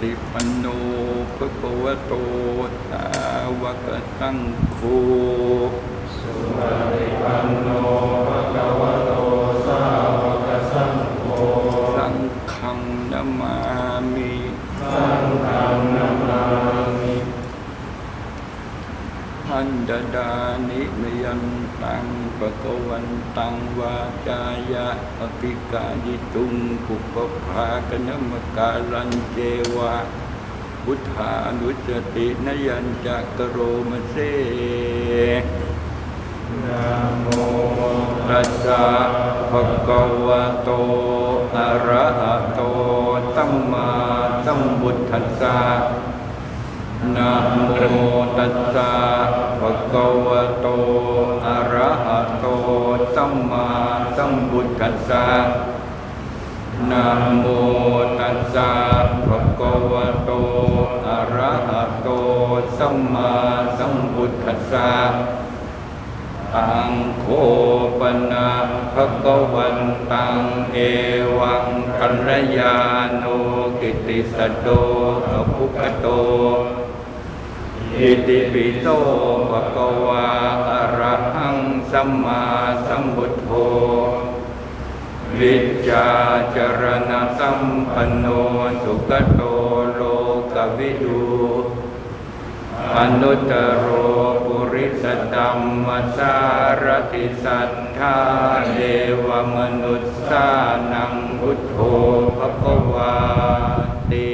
ปฏิปันโนภะคะวะโตสาวกสังโฆสุปฏิปันโนภะคะวะโตสาวกสังโฆสังฆังนามามิสังฆังนามามิอันดาดานิมยัน ตังปะกวันตังวาจายะอภิกายิตุงปุปภากนมการันเจวะพุทธานุสตินยัญจักกโรมเสนะโมตัสสะภะคะวะโตอะระหะโตสัมมาสัมพุทธัสสะนะโมตัสสะภะคะวะโตอะระหะโต สัมมาสัมพุทธัสสะนะโมตัสสะภะคะวะโตอะระหะโตสัมมาสัมพุทธัสสะตังโคปนะภะคะวันตังเอวังกัลยาโนกิติสโดอภุคโต อิติปิโสภะคะวาอะระหังสัมมาสัมพุทโธวิจจาจรณะสัมปันโนสุขโตโลกวิดูอนุตตโรปุริสตัมมสารติสัทธาเดวมนุษสานังพุทโธภะควาติ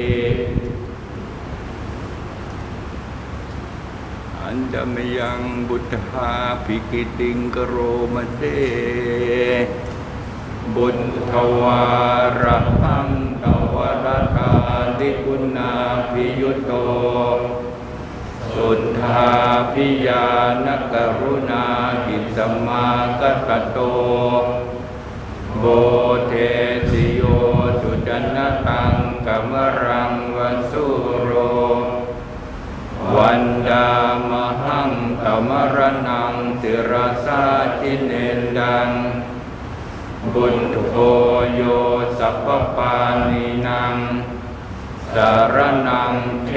อัมยังบุตธาภิกิติงกโรมเตบุญทวารหังตวรกาติกุณาภิยุตโตสุทธาพิยานกรุณาหิสมากตโต โบเทสิโยจุจนตังกมรังวันสุ โทโยสัพพปานีนัง สารนังเท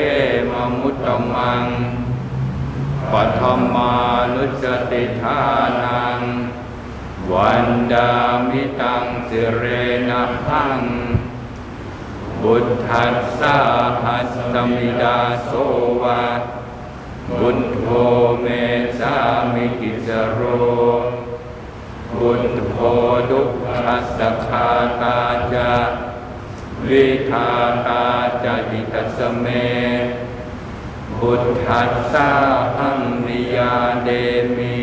มมุตตมังปัทมานุสติทานัง วันดามิตังสิเรนะหังบุตทัสสะหัสสมิดาโสวะบุญโทเมสามิกิจโร บุญโทดุขัสสคาตาจาวิทาตาจหิตสเมบุตทัสสะหังนิยาเดมิ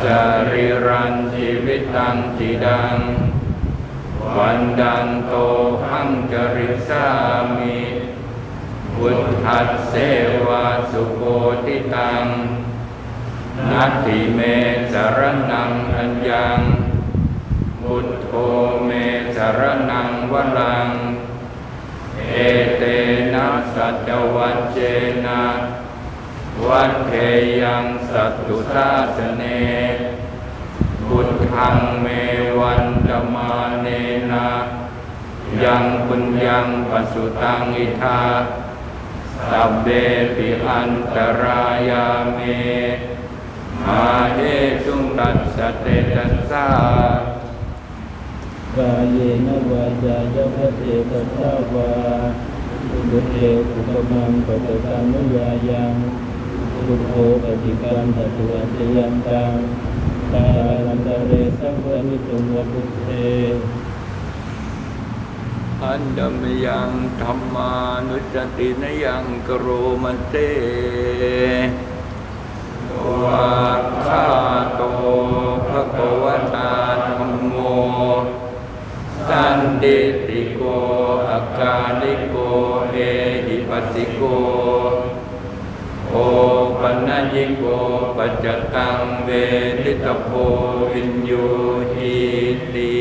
สริรันชีวิตังจิดัง วันดันโตหังจริสามิบุตทัสเสวาสุโกติตัง นัตถิเมสรนังอัญญังพุทโธเมสรนังวลัง เอเตนะสัจวัจเจนะวัฏเทยังสัตตุตาสเนพุทธังเมวันตมาเนนะยังปุญญังปสุตังอิทาสัพเบปิอันตรายาเม มาเดสุงตัสสะเตตัสสะกายเยนวาจายะพะเทตัสสาวาบุเทอุปมังปะตะกังนุยายังบุโภปฏิกันตตุอัจจยันตังตาลันตะเรสังวะนิตุงวะบุเทอันดมยังธรรมานุสตินยังกโรมันเตวาคาโตภะคะวะตาธัมโมสันติติโกอาการิโกเอหิปัสสิโก โอปัญญิโกปัจจตังเวทิตโพวินโยหิติ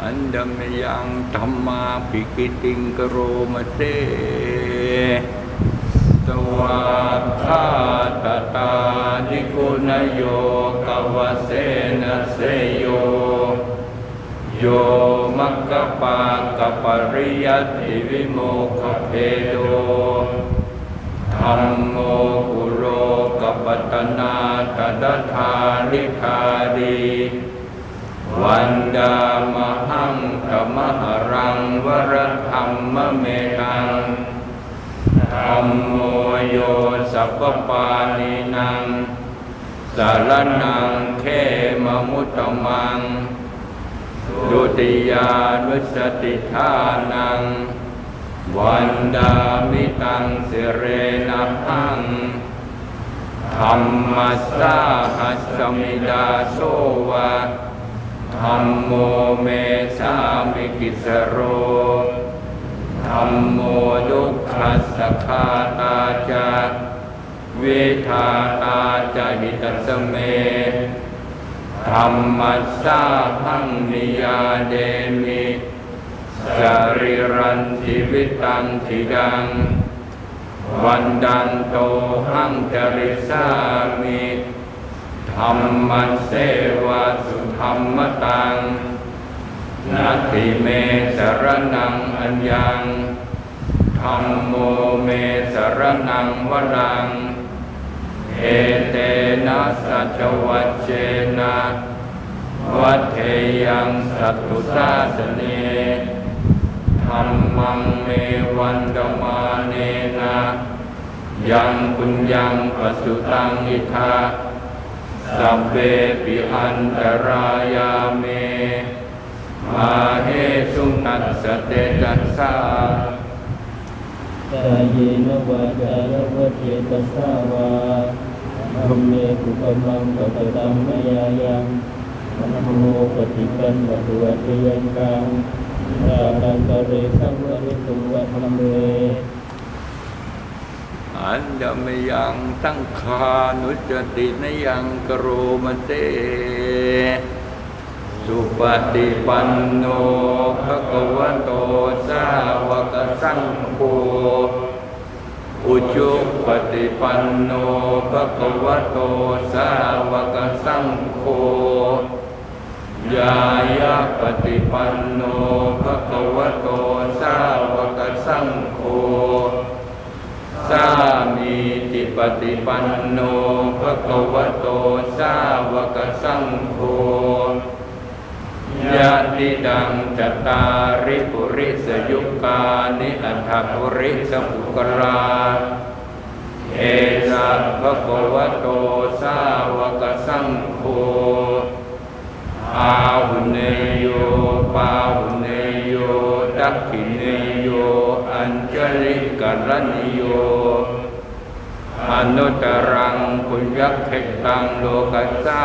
อันดมยังธรรมาภิกิติงกโรมเต สวาคาตตานิกุณโยกวเสนเสโย โยมัคคปากับปริยัติวิโมกเพโดธรรมโมกุโรกัปปตนาตตถาลิคารีวันดามหังธรรมหรังวรธรรมเมตังธรรมโมโย สัพปานินังสารนังเขมมุตตมัง ดุติยานุสติทานัง วันดามิตังสิเรนะหังธรรมัสสาหัสสมิดาโสวะธรรมโมเมสามิกิสโรธรรมโมดุขัสสคาตาจา เวทาตาจาหิตสสเมธรรมัสสาหังนิยาเดมิสริรันชีวิตังทิดัง วันดันโตหังจริสามิธรรมเสวะสุธรรมตังนาทิเมสรนังอัญญังธรรมโมเมสรนังวรัง เอเตนะสัจวัจเจนะวัฏเทยังสัตตุสาสเนธรรมังเมวันดมาเนนะยังปุญญังปสุตังอิทาสัพเปปิอันตรายาเม มาเฮสุนัสสเตจัสสากายเยนวาจายะวะเจตสาวา ธัมเมกุปมังปะตะตังมยายังมโนปฏิปันวัตุวัตยันกังตานันตเรสังวริตุวะธรรมเมอันจะไม่ยังตั้งคานุจตินยังกโรมเต สุปฏิปันโนภะคะวะโตสาวกสังโฆ อุจุปฏิปันโนภะคะวะโตสาวกสังโฆยายาปฏิปันโนภะคะวะโตสาวกสังโฆสามีติปฏิปันโนภะคะวะโตสาวกสังโฆ ญาติดังจตาริปุริสยุกานิอัฏฐปุริสปุกราเอจะภะคะวะโตสาวกสังโฆอาหุเนโยปาหุเนโยตักขิเนโยอัญจลิกรณิโยอนุตตรังปุญญเขตังโลกัสสา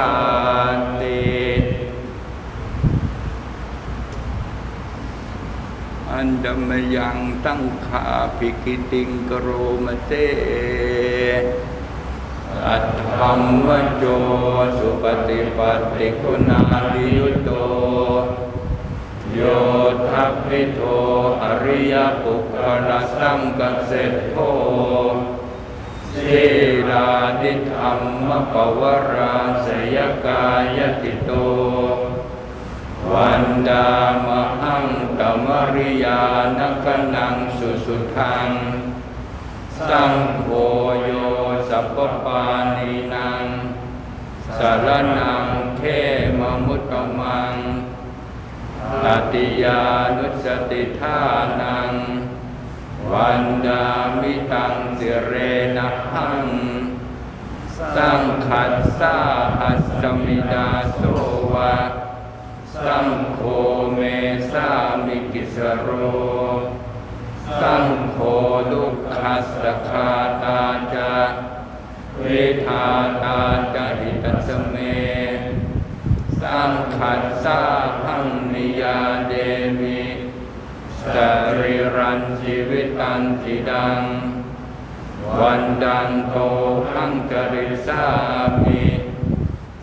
ติ อันดมยังตั้งขาภิกิติงกโรมเตอัตธรรมโจสุปฏิปัติคุณาดิยุโต โยทัพพิโทอริยปุคลสังกเสตโทสีราดิธรรมปวราสยกายติโต วันดามหังตมริยานกนังสุสุทัง สังโฆโยสัพปานีนังสารนังเทมมุตตมังตติยานุสติทานัง วันดามิตังสิเรนะหัง สังขัสสาหัสสมิดาส สโร สังโฆดุขัสสะคาตาจาเวทาตาจาหิตัสเม สังขัสสาหังนิยาเดมิสริรันชีวิตันติดัง วันดันโตหังจริสามิ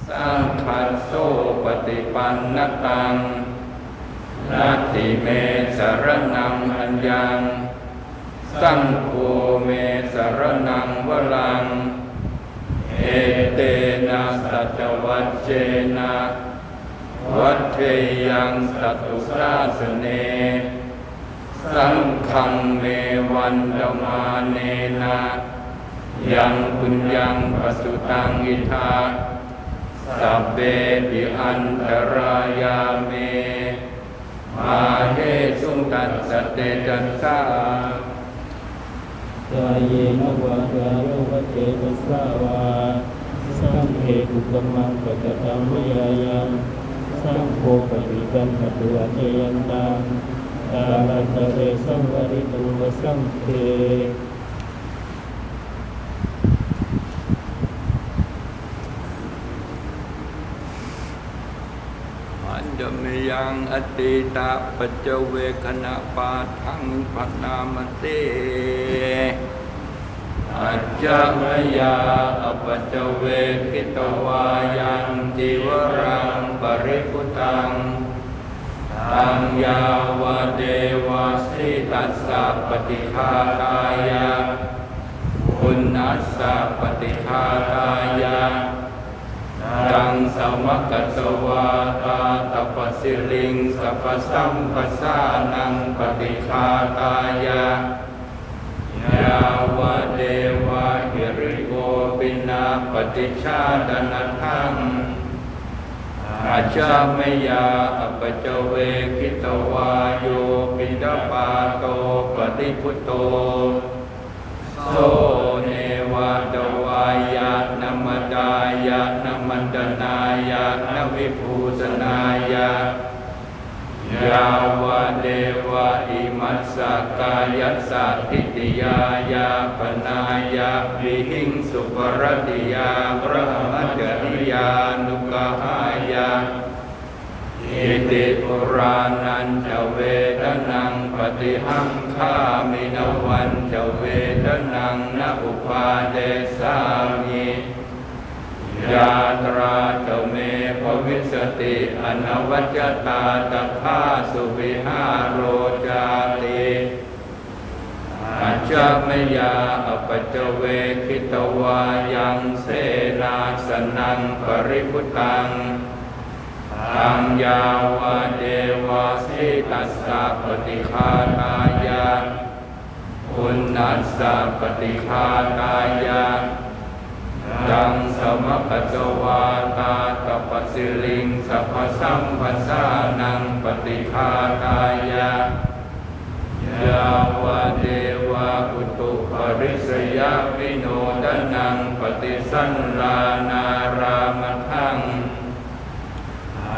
สังขัสโสปฏิปันนตัง นาติเมสรนังอัญญัง สังโฆเมสรนังวรัง เอเตนะสัจวัจเจนะวัดเทยังสัตตุสาสเน สังฆังเมวันดมาเนนะยังปุญญังปสุตังอิทาสัพเบปิอันตรายาเม มาเฮสุตัสสเตจัสสากายเยนวากายโยวัเจตัสสาวาสังเหตุกมมังปะกะตังวิยายังสังโฆปฏิกันปตุอัจเจยันตังกาลัตะเรสังวริตุวสังเท อันเดมยังอติตาปัจเจเวคณะปาทังปันามเตอัจจมยาอปัจเจเวกิตวายันติวรังปริพุตังตังยาวเดวาสิตัสสะปฏิฆาตายะคุณัสสะปฏิฆาตายะ ดังสมกัสวาตาตปสิลิงสัพสัมปัสานังปฏิคาตายะยาวเดวะหิริโกปินาปฏิชาดนทังอาจามยาอปจเจเวคิตวาโยปิดาปาโตปฏิพุโตโส นัมมดายะนัมมันตนายะนวิภูสนายะยาวะเดวะอิมัสสกายัสสะทิติยายาปนายะวิหิงสุปรติยาพระมัจจริยานุกหายาอิติปุรานันจะเวทนังปฏิหังข้ามินวันจะเวทนังนอุปาเดสามิ ยาตราจเมภวิสติอนวัจจตาตถาสุวิหารโรจาติอาจจะมยาอปัจเวคิตวายังเสนาสนังปริพุตังตังยาวะเดวะสิตัสสะปฏิฆาตายะอุณนัสสะปฏิฆาตายะ ดังสมกัจวาตาตปสิลิงสัพพสัมปสานังปฏิฆาตายะยาวะเดวะอุตุปริสยาวิโนดนังปฏิสันลานารามทัง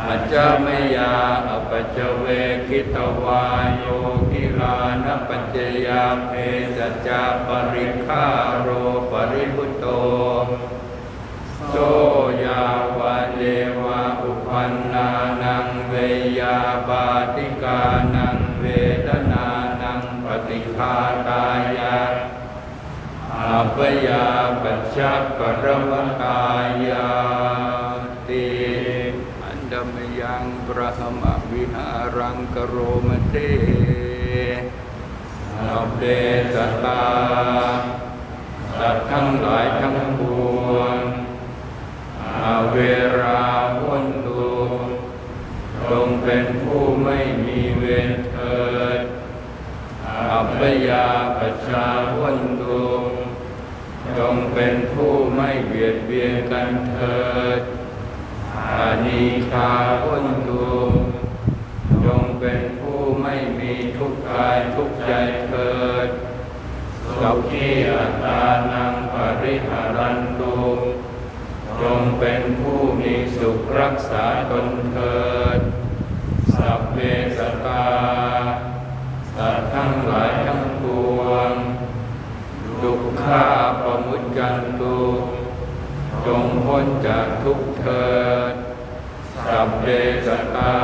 อาจามยาอปัจเจเวคิตวาโยกิลานปัจเจยาเพสจจาปริคาโรปริพุต โตโสยาวะเดวะอุปันนานังเวยาบาติกานังเวทนานังปฏิคาตายะอาปยาปัจจปรมกายาติอันดมยังพระมวิหารังกโรมเตสัพเพสตตาสัตว์ทั้งหลายทั้งปวง จากทุกเถิดสัพเพสตา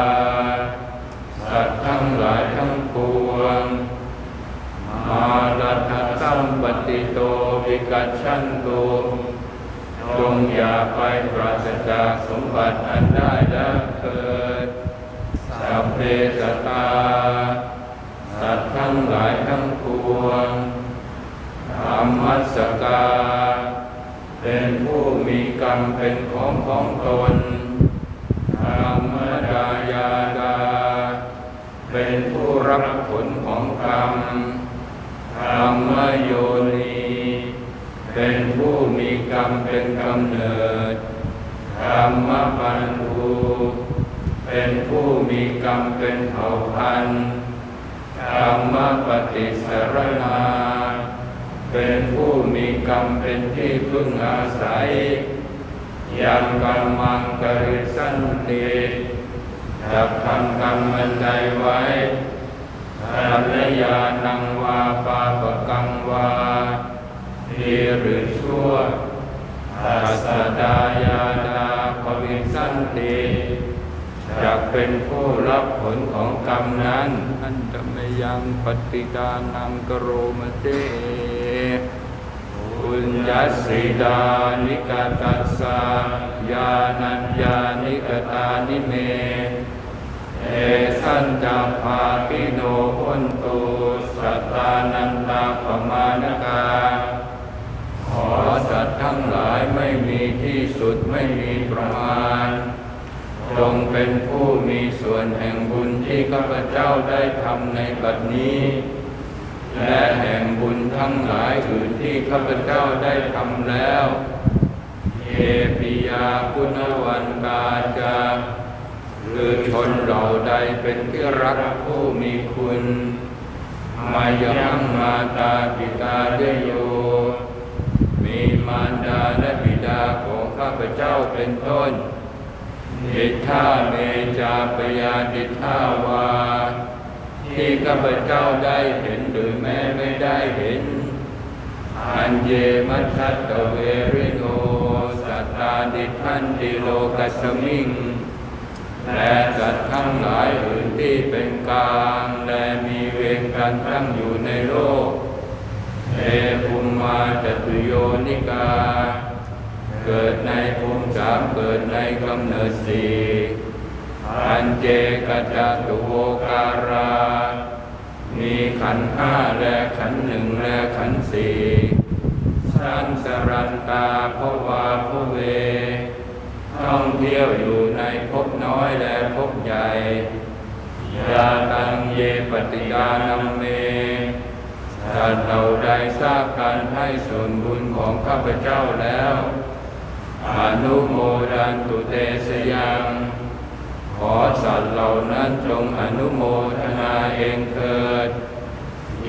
สัตว์ทั้งหลายทั้งปวง มาลัทสัมปติโตวิกัจฉันตุจงอย่าไปปราศจากสมบัติอันได้แล้วเถิดสัพเพสตาสัตว์ทั้งหลายทั้งปวงธรรมัสสกา เป็นผู้มีกรรมเป็นของของตนธรรมดายาดา เป็นผู้รับผลของกรรมธรรมโยนีเป็นผู้มีกรรมเป็นกำเนิดธรรมปันธุเป็นผู้มีกรรมเป็นเผ่าพันธรรมปฏิสรณา เป็นผู้มีกรรมเป็นที่พึ่งอาศัยยังกรรมังกริสันติจับทำกรรมมันใดไว้ทันยานังวาปาปกังวาดีหรือชั่วอาสดายาดาภวิสันติจะเป็นผู้รับผลของกรรมนั้นอันจะไม่ยังปฏิดานังกโรมเต ปุญญสิดานิกตัสสะญาณัญญานิกตานิเม เอสัญจาภาคิโนหุนตุสัตตานันตาปมาณกา ขอสัตว์ทั้งหลายไม่มีที่สุดไม่มีประมาณจงเป็นผู้มีส่วนแห่งบุญที่ข้าพเจ้าได้ทำในบัดนี้ และแห่งบุญทั้งหลายอื่นที่ข้าพเจ้าได้ทำแล้วเยปิยาคุณวันตาจาคือชนเราใดเป็นที่รักผู้มีคุณมายังมาตาปิตาเดโย มีมารดาและบิดาของข้าพเจ้าเป็นต้นดิท่าเมจาปยาดิท่าวา ที่ข้าพเจ้าได้เห็นหรือแม้ไม่ได้เห็น อันเยมัชัตตเวริโนสัตตาดิทันติโลกัสมิงและสัตว์ทั้งหลายอื่นที่เป็นกลางและมีเวรกันตั้งอยู่ในโลกเอภูมิมาจตุโยนิกา เกิดในภูมิสามเกิดในกำเนิดสี่ อันเจกจตุโวการา มีขันห้าและขันหนึ่งและขันสี่สันสรันตาภวาภเว ท่องเที่ยวอยู่ในภพน้อยและภพใหญ่ยาตังเยปฏิยานัมเมถ้าเราได้ทราบการให้ส่วนบุญของข้าพเจ้าแล้ว อนุโมดันตุเตสยัง ขอสัตว์เหล่านั้นจงอนุโมทนาเองเถิด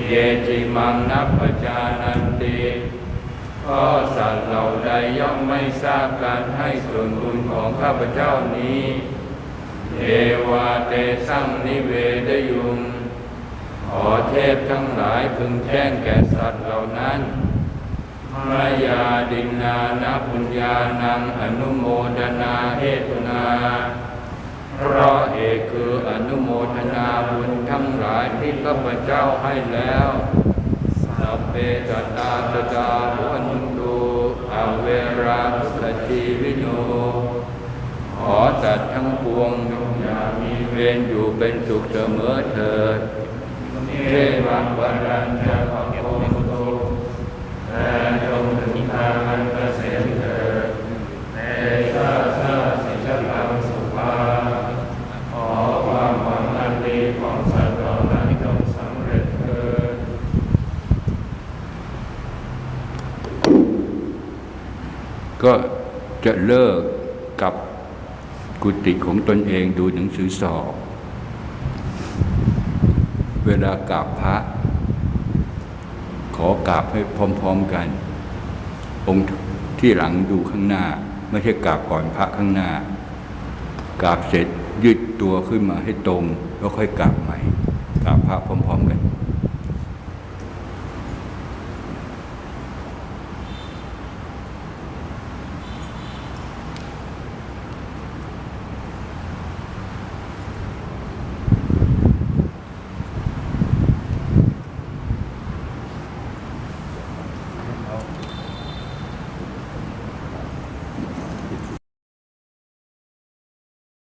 เยจิมังนับปจานันติก็สัตว์เหล่าใดย่อมไม่ทราบการให้ส่วนบุญของข้าพเจ้านี้เอวาเตสังนิเวดยุง ขอเทพทั้งหลายพึงแจ้งแก่สัตว์เหล่านั้นมายาดินนานาปุญญานังอนุโมทนาเหตุนาายที่ข้าพเจ้าให้แล้วสัพเพตตาตตาวันตุอเวราสุขชีวิโน ขอตัดทั้งปวงจงอย่ามีเวรอยู่เป็นสุขเสมอเถิดเทวังวรัญจะขอโกโตและจงถึงทางอันเกษมเถิดในชาติชาติสิชตังสุภาขอความหวังอันดีของสัตว์เหล่านั้นจงสำเร็จเถิด ก็ จะเลิกกับกุฏิของตนเองดูหนังสือสอบ เวลากราบพระ ขอกราบให้พร้อมๆกัน องค์ที่หลังดูข้างหน้า ไม่ใช่กราบก่อนพระข้างหน้ากราบเสร็จยืดตัวขึ้นมาให้ตรง แล้วค่อยกราบใหม่กราบพระพร้อม ๆ กัน